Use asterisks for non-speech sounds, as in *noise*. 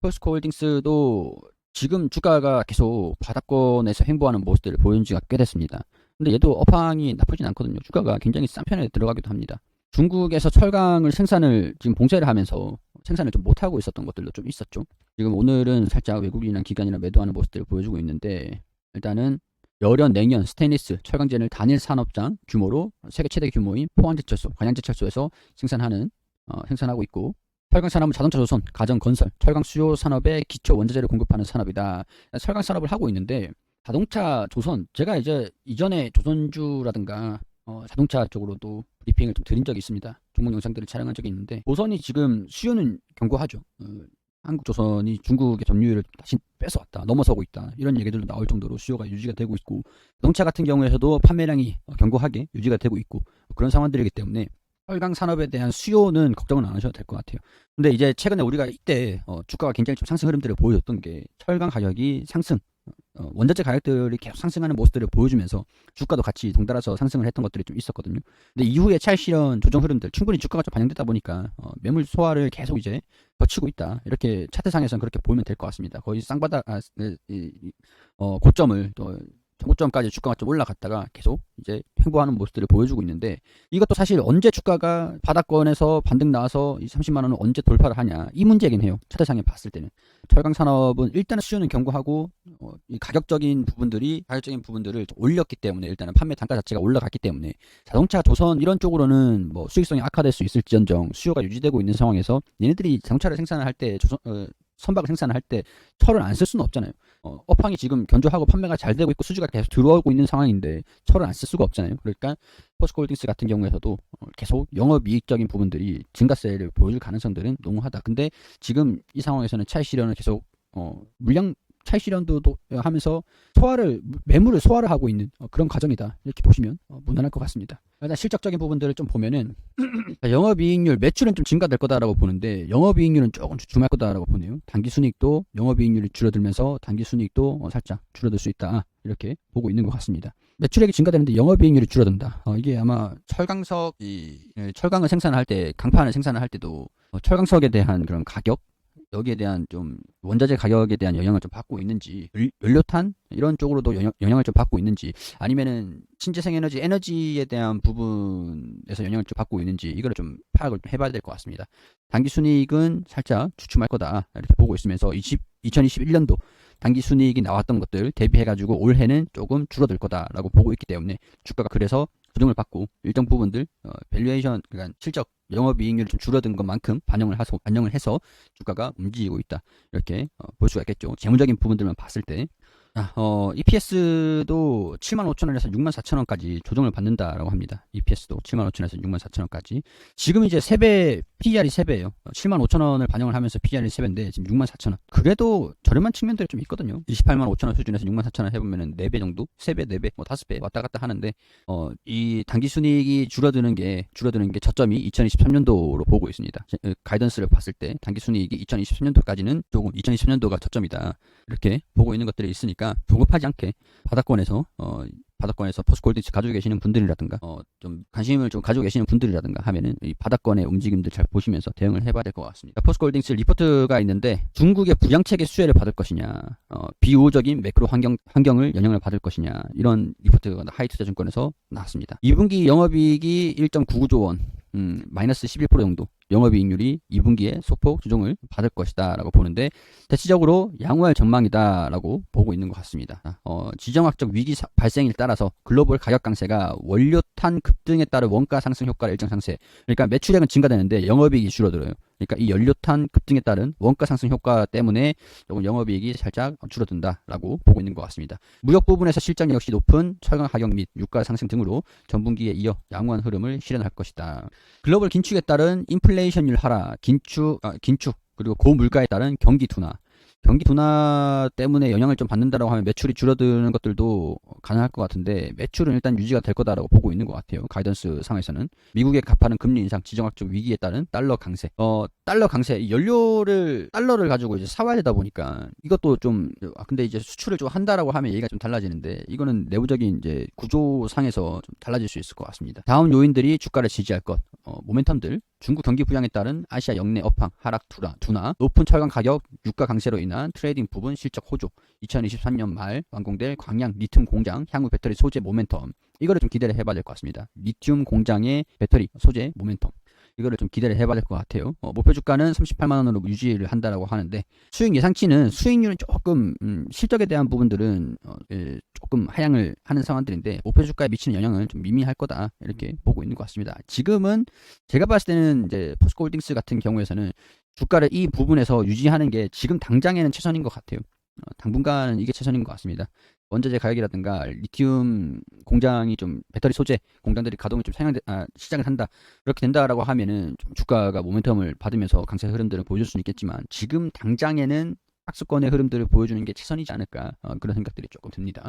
포스코 홀딩스도 지금 주가가 계속 바닥권에서 횡보하는 모습들을 보여준 지가 꽤 됐습니다. 근데 얘도 업황이 나쁘진 않거든요. 주가가 굉장히 싼 편에 들어가기도 합니다. 중국에서 철강을 생산을 지금 봉쇄를 하면서 생산을 좀 못하고 있었던 것들도 좀 있었죠. 지금 오늘은 살짝 외국인이나 기관이나 매도하는 모습들을 보여주고 있는데 일단은 열연, 냉연, 스테인리스, 철강제를 단일 산업장 규모로 세계 최대 규모인 포항제철소, 관양제철소에서 생산하는 어, 생산하고 있고 철강 산업은 자동차 조선, 가전 건설, 철강 수요 산업에 기초 원자재를 공급하는 산업이다. 철강 산업을 하고 있는데 자동차 조선 제가 이제 이전에 조선주라든가 어, 자동차 쪽으로도 브리핑을 좀 드린 적이 있습니다. 종목 영상들을 촬영한 적이 있는데 조선이 지금 수요는 견고하죠. 어, 한국 조선이 중국의 점유율을 다시 뺏어왔다, 넘어서고 있다 이런 얘기들도 나올 정도로 수요가 유지가 되고 있고 자동차 같은 경우에서도 판매량이 어, 견고하게 유지가 되고 있고 그런 상황들이기 때문에 철강 산업에 대한 수요는 걱정은 안 하셔도 될 것 같아요. 근데 이제 최근에 우리가 이때 어, 주가가 굉장히 좀 상승 흐름들을 보여줬던 게 철강 가격이 상승, 어, 원자재 가격들이 계속 상승하는 모습들을 보여주면서 주가도 같이 동달아서 상승을 했던 것들이 좀 있었거든요. 근데 이후에 찰실현 조정 흐름들 충분히 주가가 좀 반영되다 보니까 어, 매물 소화를 계속 이제 거치고 있다. 이렇게 차트상에서는 그렇게 보면 될 것 같습니다. 거의 쌍바닥 아, 이, 이, 어, 고점을 또 고점까지 주가가 좀 올라갔다가 계속 이제 횡보하는 모습들을 보여주고 있는데 이것도 사실 언제 주가가 바닥권에서 반등 나와서 이 30만 원을 언제 돌파를 하냐 이 문제긴 해요. 차트상에 봤을 때는 철강 산업은 일단은 수요는 견고하고 어, 이 가격적인 부분들이 가격적인 부분들을 좀 올렸기 때문에 일단은 판매 단가 자체가 올라갔기 때문에 자동차 조선 이런 쪽으로는 뭐 수익성이 악화될 수 있을지언정 수요가 유지되고 있는 상황에서 얘네들이 자동차를 생산을 할 때 조선 어, 선박을 생산을 할 때 철을 안쓸 수는 없잖아요. 어, 업황이 지금 견조하고 판매가 잘 되고 있고 수주가 계속 들어오고 있는 상황인데 철을 안쓸 수가 없잖아요. 그러니까 포스코홀딩스 같은 경우에서도 어, 계속 영업이익적인 부분들이 증가세를 보여줄 가능성들은 농후하다. 근데 지금 이 상황에서는 차익 실현을 계속 어, 물량 차익 실현도 도- 하면서 소화를 매물을 소화를 하고 있는 어, 그런 과정이다. 이렇게 보시면 어, 무난할 것 같습니다. 일단 실적적인 부분들을 좀 보면은 *clears throat* 영업이익률 매출은 좀 증가될 거다라고 보는데 영업이익률은 조금 주춤할 거다라고 보네요. 단기순이익도 영업이익률이 줄어들면서 단기순이익도 어, 살짝 줄어들 수 있다 이렇게 보고 있는 것 같습니다. 매출액이 증가되는데 영업이익률이 줄어든다. 어, 이게 아마 철강석 이 예, 철강을 생산할 때 강판을 생산을 할 때도 어, 철강석에 대한 그런 가격 여기에 대한 좀 원자재 가격에 대한 영향을 좀 받고 있는지 연- 연료탄 이런 쪽으로도 영향, 영향 을 좀 받고 있는지 아니면은 신재생 에너지 에너지에 대한 부분에서 영향을 좀 받고 있는지 이거를 좀 파악을 좀 해봐야 될 것 같습니다. 단기 순이익은 살짝 주춤할 거다 이렇게 보고 있으면서 20, 2021년도 단기 순이익이 나왔던 것들 대비해가지고 올해는 조금 줄어들 거다라고 보고 있기 때문에 주가가 그래서 조정을 받고 일정 부분들 어, 밸류에이션 그러니까 실적 영업이익률이 좀 줄어든 것만큼 반영을 하서 반영을 해서 주가가 움직이고 있다 이렇게 어, 볼 수가 있겠죠. 재무적인 부분들만 봤을 때. 자, 어, EPS도 75,000원에서 64,000원까지 조정을 받는다라고 합니다. EPS도 75,000원에서 64,000원까지. 지금 이제 3배, PER이 3배예요. 75,000원을 반영을 하면서 PER이 3배인데 지금 64,000원. 그래도 저렴한 측면들이 좀 있거든요. 28만 5천 원 수준에서 6만 4천 원 해보면은 4배 정도? 3배, 4배, 뭐 5배 왔다 갔다 하는데, 어, 이 단기 순이익이 줄어드는 게, 줄어드는 게 저점이 2023년도로 보고 있습니다. 제- 어, 가이던스를 봤을 때 단기 순이익이 2023년도까지는 조금 2023년도가 저점이다. 이렇게 보고 있는 것들이 있으니까 조급하지 않게 바닥권에서, 어, 바닥권에서 포스콜딩스 가지고 계시는 분들이라든가 어, 좀 관심을 좀 가지고 계시는 분들이라든가 하면은 이 바닥권의 움직임들 잘 보시면서 대응을 해봐야 될 것 같습니다. 포스콜딩스 리포트가 있는데 중국의 부양책의 수혜를 받을 것이냐, 어, 비우호적인 매크로 환경 환경을 영향을 받을 것이냐 이런 리포트가 하이투자증권에서 나왔습니다. 2분기 영업이익이 1.99조 원, 음, 마이너스 11% 정도 영업이익률이 2분기에 소폭 조정을 받을 것이다 라고 보는데 대체적으로 양호할 전망이다 라고 보고 있는 것 같습니다. 어, 지정학적 위기 사- 발생에 따라서 글로벌 가격 강세가 원료탄 급등에 따른 원가 상승 효과를 일정 상세. 그러니까 매출액은 증가되는데 영업이익이 줄어들어요. 그러니까 이 연료탄 급등에 따른 원가 상승 효과 때문에 조금 영업이익이 살짝 줄어든다라고 보고 있는 것 같습니다. 무역 부분에서 실적 역시 높은 철강 가격 및 유가 상승 등으로 전분기에 이어 양호한 흐름을 실현할 것이다. 글로벌 긴축에 따른 인플레이션율 하락, 긴축, 아, 긴축 그리고 고물가에 따른 경기 둔화, 경기 둔화 때문에 영향을 좀 받는다라고 하면 매출이 줄어드는 것들도 가능할 것 같은데 매출은 일단 유지가 될 거다라고 보고 있는 것 같아요. 가이던스 상에서는 미국의 가파른 금리 인상, 지정학적 위기에 따른 달러 강세. 어 달러 강세 이 연료를 달러를 가지고 이제 사와야 되다 보니까 이것도 좀 아, 근데 이제 수출을 좀 한다라고 하면 얘기가 좀 달라지는데 이거는 내부적인 이제 구조상에서 좀 달라질 수 있을 것 같습니다. 다음 요인들이 주가를 지지할 것 어, 모멘텀들 중국 경기 부양에 따른 아시아 역내 업황 하락 둔화, 둔화 높은 철강 가격 유가 강세로 인한 트레이딩 부분 실적 호조 2023년 말 완공될 광양 리튬 공장 향후 배터리 소재 모멘텀 이거를 좀 기대를 해봐야 될 것 같습니다. 리튬 공장의 배터리 소재 모멘텀 이거를 좀 기대를 해봐야 될 것 같아요. 어, 목표 주가는 38만 원으로 유지를 한다라고 하는데 수익 예상치는 수익률은 조금 음, 실적에 대한 부분들은 어, 예, 조금 하향을 하는 상황들인데 목표 주가에 미치는 영향은 좀 미미할 거다 이렇게 보고 있는 것 같습니다. 지금은 제가 봤을 때는 이제 포스코홀딩스 같은 경우에서는 주가를 이 부분에서 유지하는 게 지금 당장에는 최선인 것 같아요. 어, 당분간은 이게 최선인 것 같습니다. 원자재 가격이라든가 리튬 공장이 좀 배터리 소재 공장들이 가동이 좀 상향 아, 시작을 한다 그렇게 된다라고 하면은 좀 주가가 모멘텀을 받으면서 강세 흐름들을 보여줄 수는 있겠지만 지금 당장에는 박스권의 흐름들을 보여주는 게 최선이지 않을까 어, 그런 생각들이 조금 듭니다.